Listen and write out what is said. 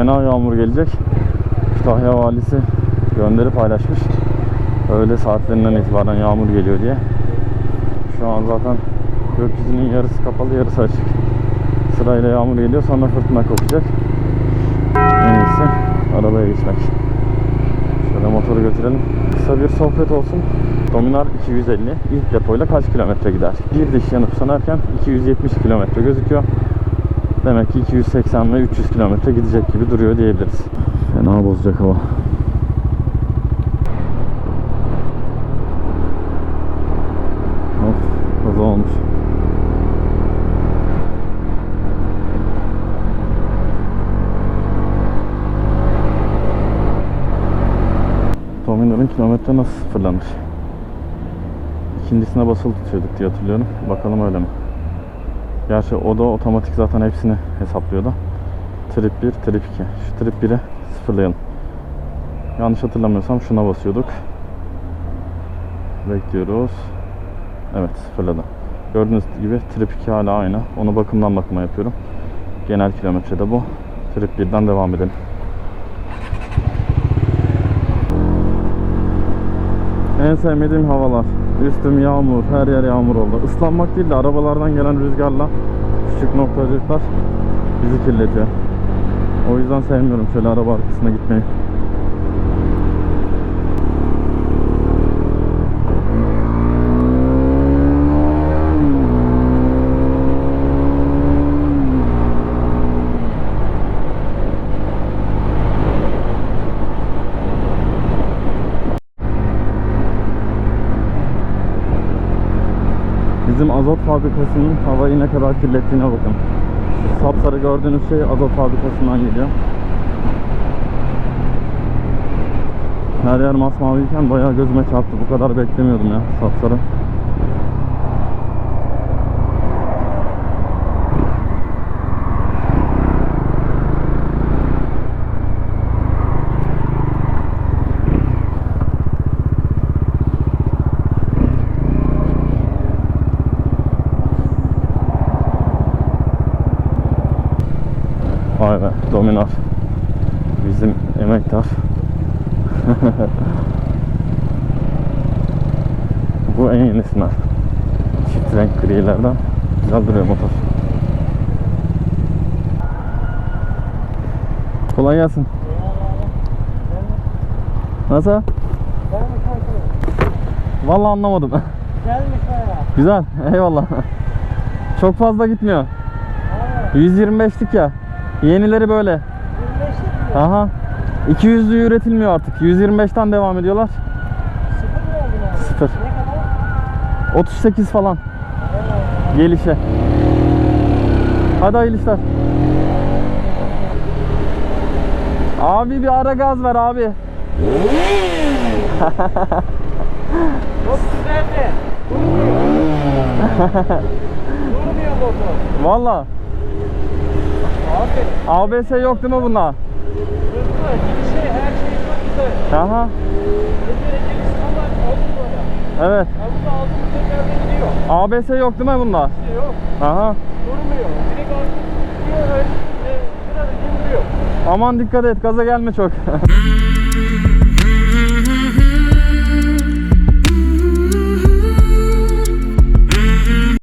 fena yağmur gelecek. Kütahya valisi gönderi paylaşmış. Öğle saatlerinden itibaren yağmur geliyor diye. Şu an zaten gökyüzünün yarısı kapalı yarısı açık. Sırayla yağmur geliyor sonra fırtına kopacak. En iyisi arabaya geçmek. Şöyle motoru götürelim. Kısa bir sohbet olsun. Dominar 250 ilk depoyla kaç kilometre gider? Bir diş yanıp sönarken 270 kilometre gözüküyor. Demek ki 280 ve 300 kilometre gidecek gibi duruyor diyebiliriz. Fena bozacak hava. Of kaza olmuş. Dominar'ın kilometre nasıl sıfırlanır? İkincisine basılı tutuyorduk diye hatırlıyorum. Bakalım öyle mi? Gerçi o da otomatik zaten hepsini hesaplıyordu. Trip 1, trip 2. Şu trip 1'i sıfırlayalım. Yanlış hatırlamıyorsam şuna basıyorduk. Bekliyoruz. Evet sıfırladı. Gördüğünüz gibi trip 2 hala aynı. Onu bakımdan bakıma yapıyorum. Genel kilometre de bu. Trip 1'den devam edelim. En sevmediğim havalar. Üstüm yağmur, her yer yağmur oldu. Islanmak değil de arabalardan gelen rüzgarla küçük noktacıklar bizi kirletiyor. O yüzden sevmiyorum şöyle araba arkasına gitmeyi. Azot fabrikasının havayı ne kadar kirlettiğine bakın. Sapsarı gördüğünüz şey azot fabrikasından geliyor. Her yer masmaviyken bayağı gözüme çarptı. Bu kadar beklemiyordum ya sapsarı. Vay be Dominar. Bizim emektar. Bu en yenisinden. Çift renk grilerden. Güzel duruyor motor. Kolay gelsin. Nasıl? Vallahi anlamadım. Gelmiş bayağı. Güzel. Eyvallah. Çok fazla gitmiyor. 125'lik ya. Yenileri böyle. 25'lik mi? Aha. 200'lü üretilmiyor artık. 125'ten devam ediyorlar. Sıfır mı? Sıfır. Ne kadar? 38 falan. Gelişe. Hadi hayırlı işler. Abi bir ara gaz ver abi. Çok güzeldi. Durmuyor. Durmuyor motor. Valla. ABS yok değil mi bunda? hızlı, şey her şey çok güzel. Aha. Evet. Ya bu da aldım tekrar gidiyor. ABS yok değil mi bunda? Yok. Aha. Durmuyor. Direkt gidiyor. E, biraz inmiyor. Aman dikkat et gaza gelme çok.